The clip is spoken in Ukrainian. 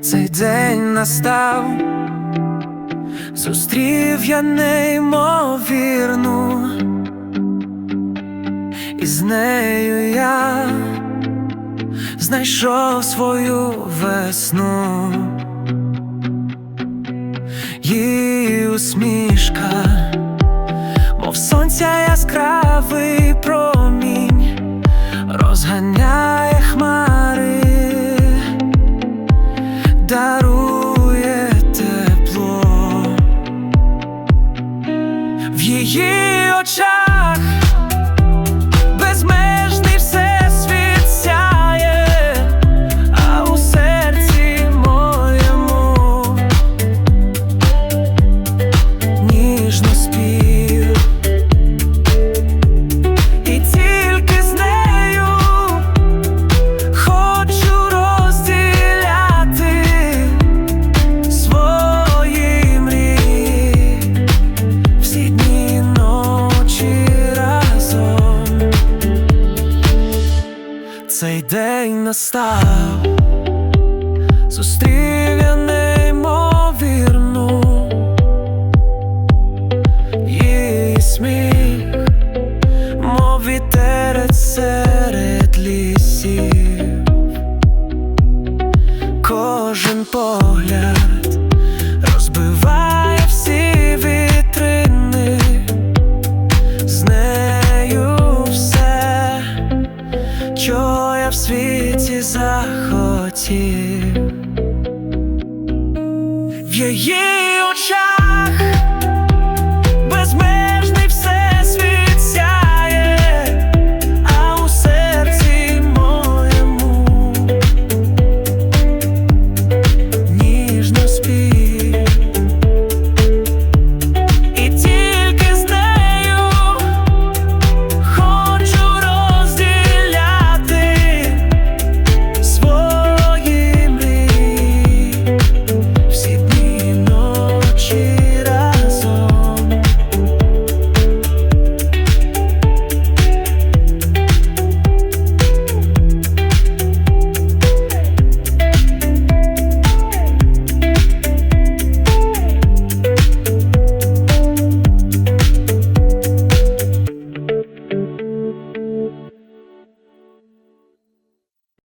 Цей день настав, зустрів я неймовірну, і з нею я знайшов свою весну, її усмішка, дарує тепло. В її очах день настав, зустрів я неймовірну її сміх мов вітерець серед лісів, кожен погляд світі в її очах.